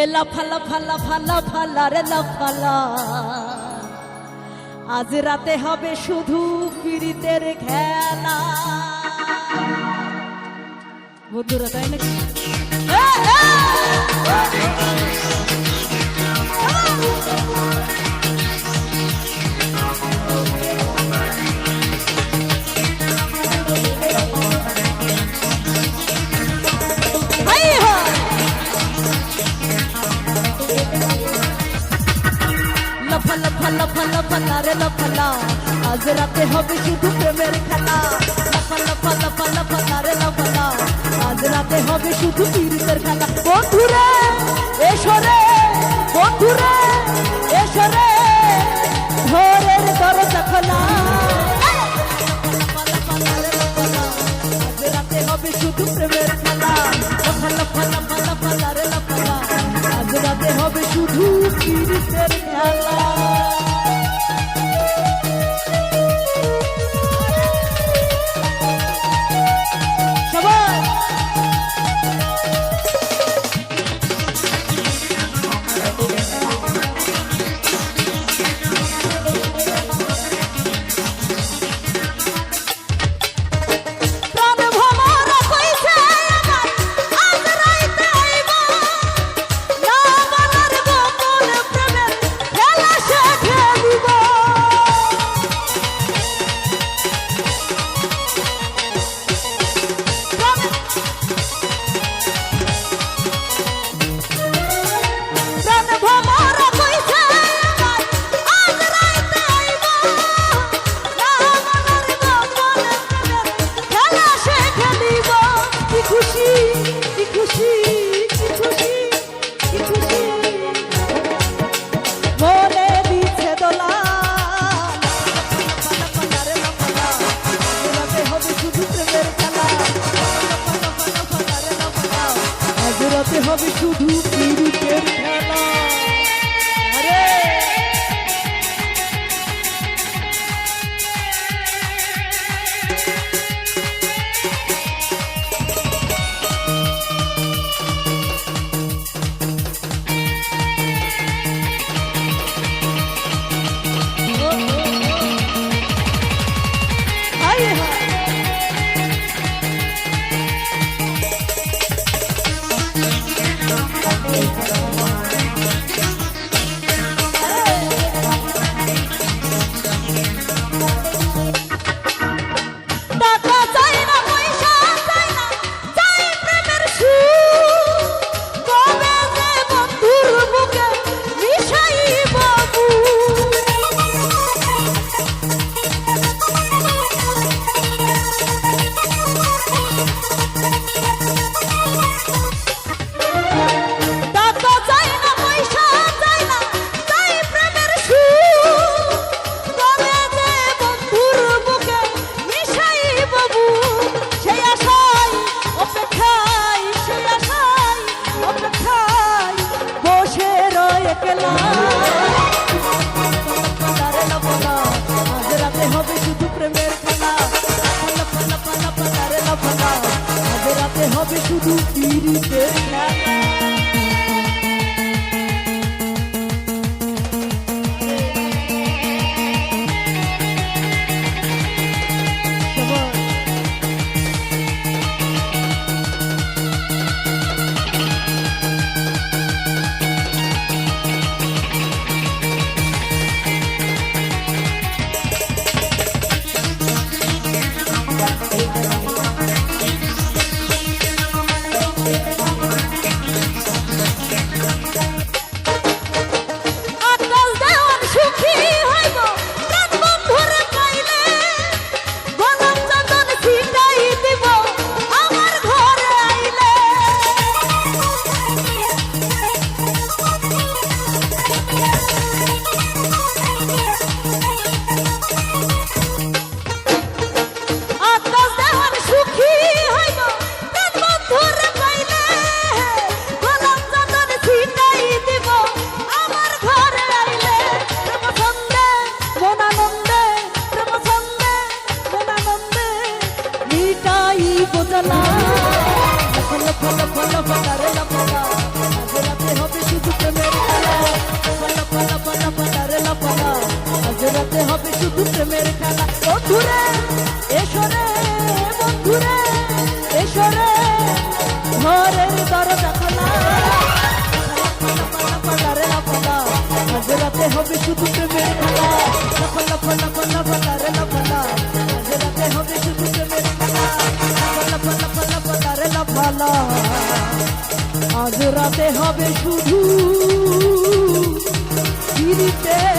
এ লাফা লাফা লাফা লাফা রে লাফালা আজ রাতে হবে শুধু পীড়িতের খেলা। বন্ধুরা, তাই নাকি? লফা তারে লফালা আজ রাতে হবে শুধু প্রেমের খেলা লফা লফা লফা লফা তারে আজ রাতে হবে শুধু পীড়িতের খেলা বন্ধুরে এসরে বন্ধুরে এসরে ভোরের দরজা খোলা শুধু প্রেমের খেলা লফা লফা লফা লফা আজ রাতে হবে শুধু পীড়িতের খেলা বন্ধুরে এসরে বন্ধুরে এসরে ঘরের দরজা খোলা। পালা পালা পালা রে পালা। হাজরাতে হবে শুধু পিরিতের